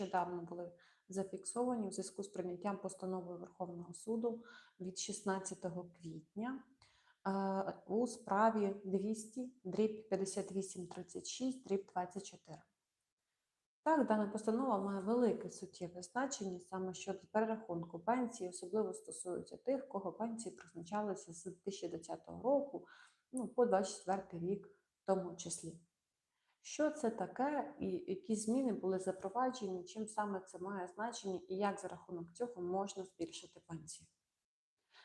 нещодавно були зафіксовані в зв'язку з прийняттям постанови Верховного суду від 16 квітня е, у справі 200 дріб 5836 дріб 24. Так, дана постанова має велике суттєве значення саме щодо перерахунку пенсії, особливо стосується тих, кого пенсії призначалися з 2020 року ну, по 24 рік в тому числі. Що це таке, і які зміни були запроваджені, чим саме це має значення, і як за рахунок цього можна збільшити пенсію?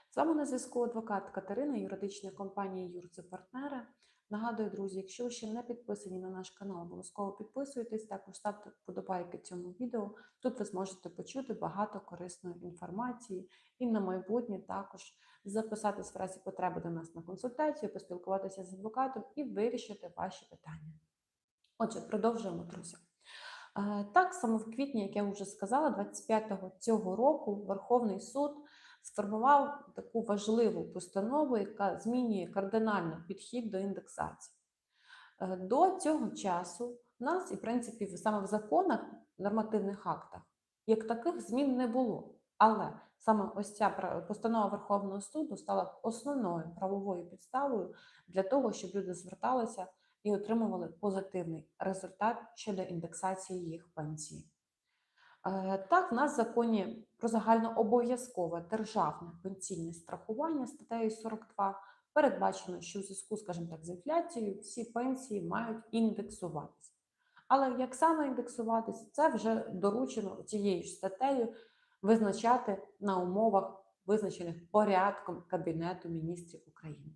З вами на зв'язку адвокат Катерина, юридична компанія Юрце Партнери. Нагадую, друзі, якщо ви ще не підписані на наш канал, обов'язково підписуйтесь, також ставте вподобайки цьому відео. Тут ви зможете почути багато корисної інформації і на майбутнє також записатись в разі потреби до нас на консультацію, поспілкуватися з адвокатом і вирішити ваші питання. Отже, продовжуємо, друзі. Е, Так само в квітні, як я вже сказала, 25-го цього року Верховний суд сформував таку важливу постанову, яка змінює кардинально підхід до індексації. Е, До цього часу в нас, і в принципі, саме в законах, нормативних актах, як таких змін не було. Але саме ось ця постанова Верховного суду стала основною правовою підставою для того, щоб люди зверталися і отримували позитивний результат щодо індексації їх пенсії. Е, Так, в нас в законі про загальнообов'язкове державне пенсійне страхування статтею 42 передбачено, що в зв'язку, скажімо так, з інфляцією всі пенсії мають індексуватися. Але як саме індексуватися, це вже доручено цією ж статтею визначати на умовах, визначених порядком Кабінету міністрів України.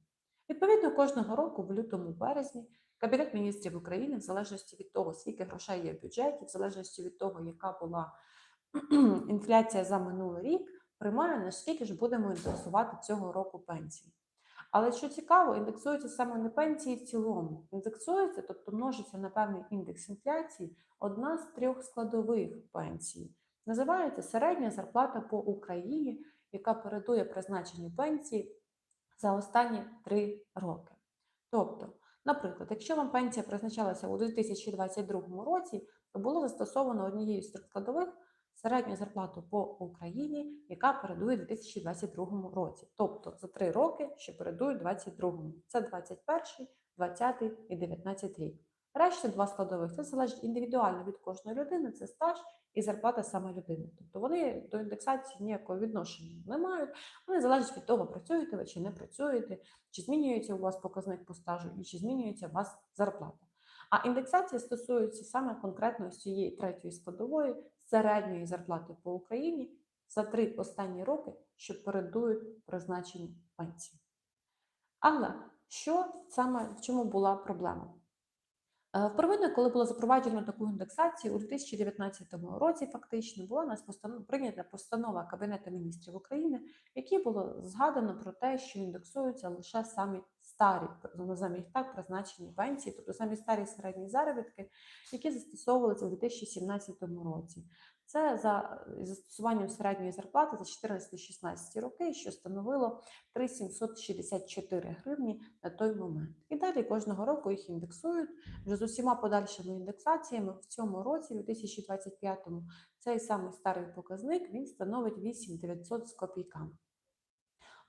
Відповідно, кожного року, в лютому березні, Кабінет міністрів України, в залежності від того, скільки грошей є в бюджеті, в залежності від того, яка була інфляція за минулий рік, приймає наскільки ж будемо індексувати цього року пенсії. Але що цікаво, індексуються саме не пенсії в цілому. Індексується, тобто множиться на певний індекс інфляції, одна з трьох складових пенсії. Називається середня зарплата по Україні, яка передує призначенню пенсії за останні три роки. Тобто, наприклад, якщо вам пенсія призначалася у 2022 році, то було застосовано однією з складових середню зарплату по Україні, яка передує 2022 році. Тобто за три роки, що передують 2022. Це 21, 20 і 19 рік. Решта два складових це залежить індивідуально від кожної людини, це стаж і зарплата саме людини. Тобто вони до індексації ніякого відношення не мають. Вони залежать від того, працюєте ви чи не працюєте, чи змінюється у вас показник по стажу, і чи змінюється у вас зарплата. А індексація стосується саме конкретно цієї третьої складової середньої зарплати по Україні за три останні роки, що передують призначенню пенсії. Але що саме в чому була проблема? Е, Впервые, коли було запроваджено таку індексацію, у 2019 році фактично була нас постанов... прийнята постанова Кабінету міністрів України, в якій було згадано про те, що індексуються лише самі старі, замість так, призначені пенсії, тобто самі старі середні заробітки, які застосовувалися у 2017 році. Це за застосуванням середньої зарплати за 14-16 роки, що становило 3764 гривні на той момент. І далі кожного року їх індексують вже з усіма подальшими індексаціями. В цьому році, у 2025-му, цей самий старий показник він становить 8900 з копійками.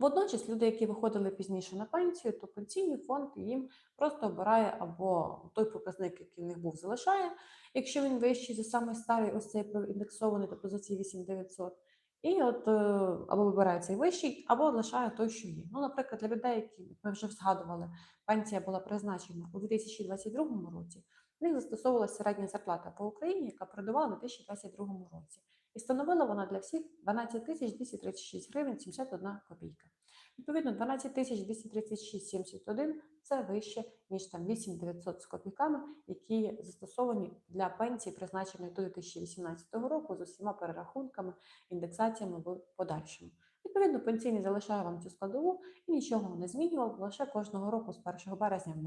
Водночас люди, які виходили пізніше на пенсію, то пенсійний фонд їм просто обирає або той показник, який в них був, залишає, якщо він вищий за самий старий, ось цей індексований, тобто за ці 8900, і от е, або вибирає цей вищий, або лишає той, що є. Ну, наприклад, для людей, які ми вже згадували, пенсія була призначена у 2022 році, в них застосовувалася середня зарплата по Україні, яка передувала на 2022 році. І становила вона для всіх 12 тисяч 236 гривень 71 копійка. Відповідно, 12 тисяч 236,71 – це вище, ніж там 8900 з копійками, які застосовані для пенсії, призначеної до 2018 року з усіма перерахунками, індексаціями в подальшому. Відповідно, пенсійний залишає вам цю складову і нічого не змінював. Лише кожного року з 1 березня в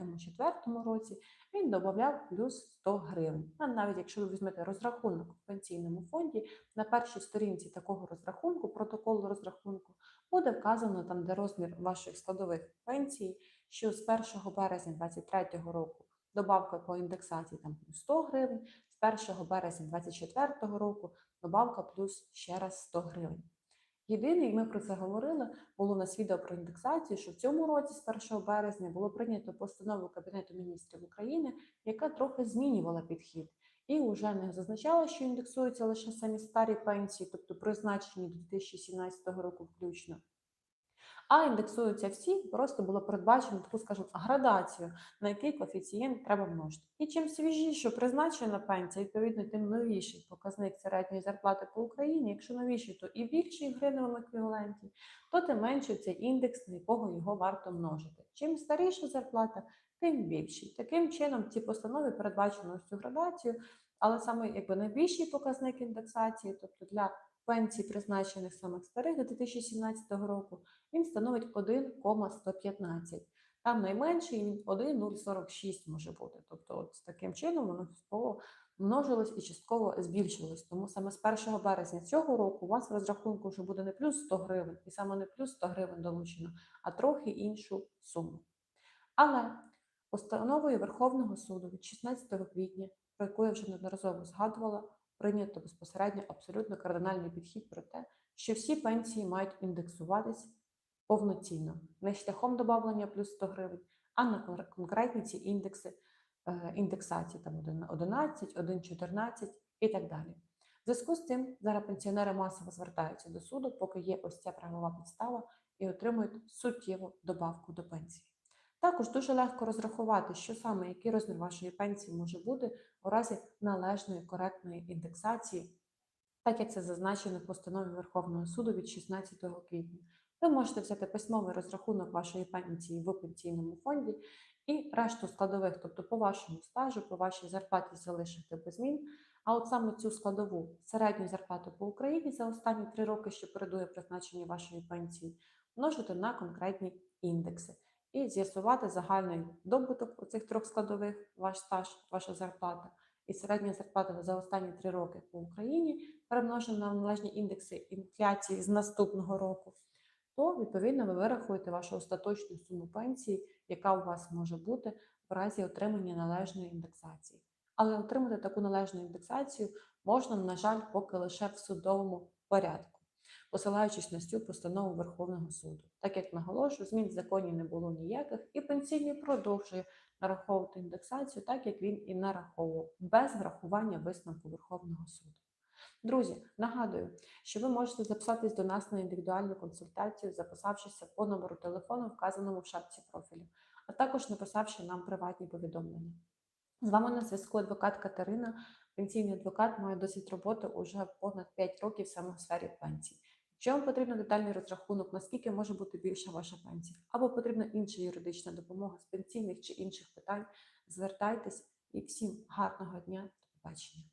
2023-2024 році він додавав плюс 100 гривень. А навіть якщо ви візьмете розрахунок в пенсійному фонді, на першій сторінці такого розрахунку, протоколу розрахунку, буде вказано там, де розмір ваших складових пенсій, що з 1 березня 2023 року добавка по індексації там плюс 100 гривень, з 1 березня 2024 року добавка плюс ще раз 100 гривень. Єдине, і ми про це говорили, було нас відео про індексацію, що в цьому році з 1 березня було прийнято постанову Кабінету міністрів України, яка трохи змінювала підхід. І вже не зазначала, що індексуються лише самі старі пенсії, тобто призначені до 2017 року включно. А індексуються всі, просто було передбачено таку, скажімо, градацію, на який коефіцієнт треба множити. І чим свіжіше призначена пенсія, відповідно, тим новіший показник середньої зарплати по Україні. Якщо новіший, то і більший в гривневому еквіваленті, то тим менший цей індекс, на якого його варто множити. Чим старіша зарплата, тим більший. Таким чином, в цій постанові передбачено цю градацію, але саме якби найбільший показник індексації, тобто для пенсій, призначених самих старих до 2017 року, він становить 1,115. Там найменший 1,046 може бути. Тобто, от таким чином воно частково множилось і частково збільшилось. Тому саме з 1 березня цього року у вас в розрахунку вже буде не плюс 100 гривень, і саме не плюс 100 гривень долучено, а трохи іншу суму. Але постановою Верховного суду від 16 квітня, про яку я вже неодноразово згадувала, прийнято безпосередньо абсолютно кардинальний підхід про те, що всі пенсії мають індексуватись повноцінно, не шляхом додавлення плюс 100 гривень, а на конкретні ці індекси е, індексації, там 1,11, 1,14 і так далі. В зв'язку з цим зараз пенсіонери масово звертаються до суду, поки є ось ця правова підстава, і отримують суттєву добавку до пенсії. Також дуже легко розрахувати, що саме який розмір вашої пенсії може бути у разі належної коректної індексації, так як це зазначено в постанові Верховного суду від 16 квітня. Ви можете взяти письмовий розрахунок вашої пенсії в пенсійному фонді і решту складових, тобто по вашому стажу, по вашій зарплаті залишити без змін. А от саме цю складову середню зарплату по Україні за останні три роки, що передує призначенню вашої пенсії, множити на конкретні індекси і з'ясувати загальний добуток у цих трьох складових, ваш стаж, ваша зарплата. І середня зарплата за останні три роки по Україні, перемножена на належні індекси інфляції з наступного року, то відповідно ви вирахуєте вашу остаточну суму пенсії, яка у вас може бути в разі отримання належної індексації. Але отримати таку належну індексацію можна, на жаль, поки лише в судовому порядку, посилаючись на цю постанову Верховного суду. Так як наголошую, змін в законі не було ніяких, і пенсійний продовжує нараховувати індексацію, так як він і нараховував, без врахування висновку Верховного суду. Друзі, нагадую, що ви можете записатись до нас на індивідуальну консультацію, записавшися по номеру телефону, вказаному в шапці профілю, а також написавши нам приватні повідомлення. З вами на зв'язку адвокат Катерина. Пенсійний адвокат має досвід роботи уже понад 5 років саме в сфері пенсій. Якщо вам потрібен детальний розрахунок, наскільки може бути більша ваша пенсія, або потрібна інша юридична допомога з пенсійних чи інших питань, звертайтесь і всім гарного дня, до побачення.